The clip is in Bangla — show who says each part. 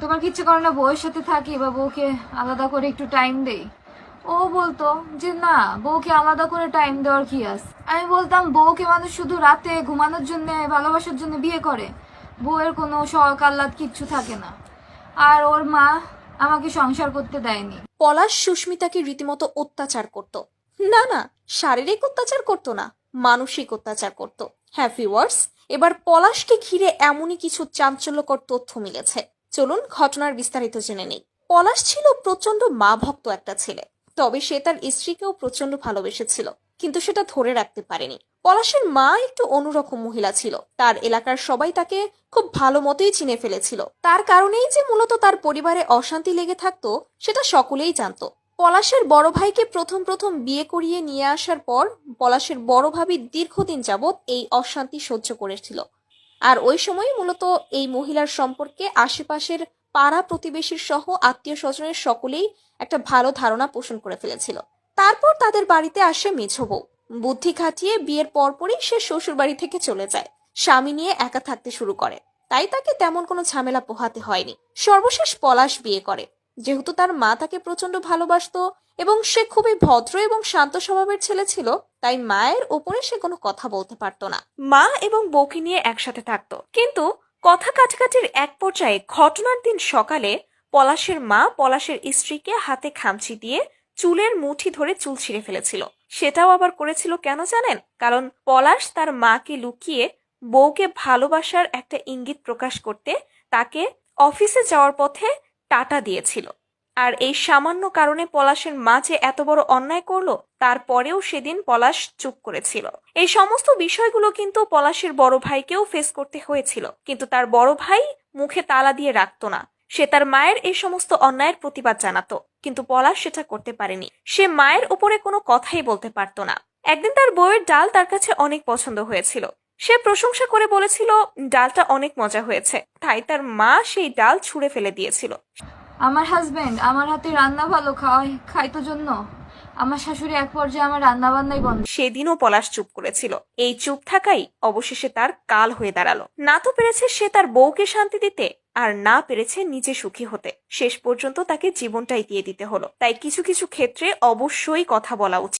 Speaker 1: তোমার কি ইচ্ছে করে না বউয়ের সাথে থাকি বা বউকে আলাদা করে একটু টাইম দেই? ও বলতো যে না, বউকে আলাদা করে টাইম দেওয়ার কি আস আমি বলতাম, বউকে মানুষ শুধু রাতে ঘুমানোর জন্য, ভালোবাসার জন্য বিয়ে করে। বউয়ের কোনো শখ, আহ্লাদ কিচ্ছু থাকে না। আর ওর মা আমাকে সংসার করতে দেয়নি।
Speaker 2: পলাশ সুস্মিতাকে রীতিমতো অত্যাচার করত। না না, শারীরিক অত্যাচার করত না, মানসিক অত্যাচার করত। হ্যাঁ ভিউয়ার্স এবার পলাশকে ঘিরে এমনই কিছু চাঞ্চল্যকর তথ্য মিলেছে। চলুন ঘটনার বিস্তারিত জেনে নেই। পলাশ ছিল প্রচণ্ড মা ভক্ত একটা ছেলে। তবে সে তার স্ত্রীকেও প্রচণ্ড ভালোবেসেছিল, কিন্তু সেটা ধরে রাখতে পারেনি। পলাশের মা একটু অন্যরকম মহিলা ছিল। তার এলাকার সবাই তাকে খুব ভালো মতোই চিনে ফেলেছিল। তার কারণেই যে মূলত তার পরিবারে অশান্তি লেগে থাকতো, সেটা সকলেই জানতো। পলাশের বড় ভাইকে প্রথম প্রথম বিয়ে করিয়ে নিয়ে আসার পর, পলাশের বড় ভাবি দীর্ঘদিন যাবৎ এই অশান্তি সহ্য করেছিল। আর ওই সময় মূলত এই মহিলার সম্পর্কে আশেপাশের পাড়া প্রতিবেশীর সহ আত্মীয় স্বজনের সকলেই একটা ভালো ধারণা পোষণ করে ফেলেছিল। তারপর তাদের বাড়িতে আসে মেঝো বউ। বুদ্ধি খাটিয়ে বিয়ের পরপরই সে শ্বশুর বাড়ি থেকে চলে যায়। স্বামী নিয়ে একা থাকতে শুরু করে। তাই তাকে তেমন কোনো ঝামেলা পোহাতে হয়নি। সর্বশেষ পলাশ বিয়ে করে। যেহেতু তার মা তাকে প্রচণ্ড ভালোবাসতো এবং সে খুবই ভদ্র এবং শান্ত স্বভাবের ছেলে ছিল, তাই মায়ের উপরে সে কোনো কথা বলতে পারতো না। মা এবং বউকে নিয়ে একসাথে থাকতো। কিন্তু কথা কাটাকাটির এক পর্যায়ে ঘটনার দিন সকালে পলাশের মা পলাশের স্ত্রীকে হাতে খামচি দিয়ে চুলের মুঠি ধরে চুল ছিঁড়ে ফেলেছিল। সেটাও আবার করেছিল কেন জানেন? কারণ পলাশ তার মাকে লুকিয়ে বউকে ভালোবাসার একটা ইঙ্গিত প্রকাশ করতে তাকে অফিসে যাওয়ার পথে টাটা দিয়েছিল। আর এই সামান্য কারণে পলাশের মা যে এত বড় অন্যায় করল তারপরেও সেদিন পলাশ চুপ করেছিল। এই সমস্ত বিষয়গুলো কিন্তু পলাশের বড় ভাইকেও ফেস করতে হয়েছিল। কিন্তু তার বড় ভাই মুখে তালা দিয়ে রাখতো না। সে তার মায়ের এই সমস্ত অন্যায়ের প্রতিবাদ জানাতো। কিন্তু পলাশ সেটা করতে পারেনি। সে মায়ের উপরে কোনো কথাই বলতে পারতো না। একদিন তার বউয়ের ডাল তার কাছে অনেক পছন্দ হয়েছিল। সে প্রশংসা করে বলেছিল ডালটা অনেক মজা হয়েছে। তাই তার মা সেই ডাল ছুঁড়ে ফেলে দিয়েছিল।
Speaker 1: আমার হাজবেন্ড আমার হাতে রান্না ভালো খাওয়াই খাইতো জন্য। আমার শাশুড়ি এক পর্যায়ে আমার রান্না বান্নাই বন্ধ।
Speaker 2: সেদিনও পলাশ চুপ করেছিল। এই চুপ থাকাই অবশেষে তার কাল হয়ে দাঁড়াল। না তো পেরেছে সে তার বউকে শান্তি দিতে আর না পেরেছে নিজে সুখী হতে। শেষ পর্যন্ত তাকে জীবনটাই দিয়ে দিতে হলো। তাই কিছু কিছু ক্ষেত্রে অবশ্যই কথা বলা উচিত।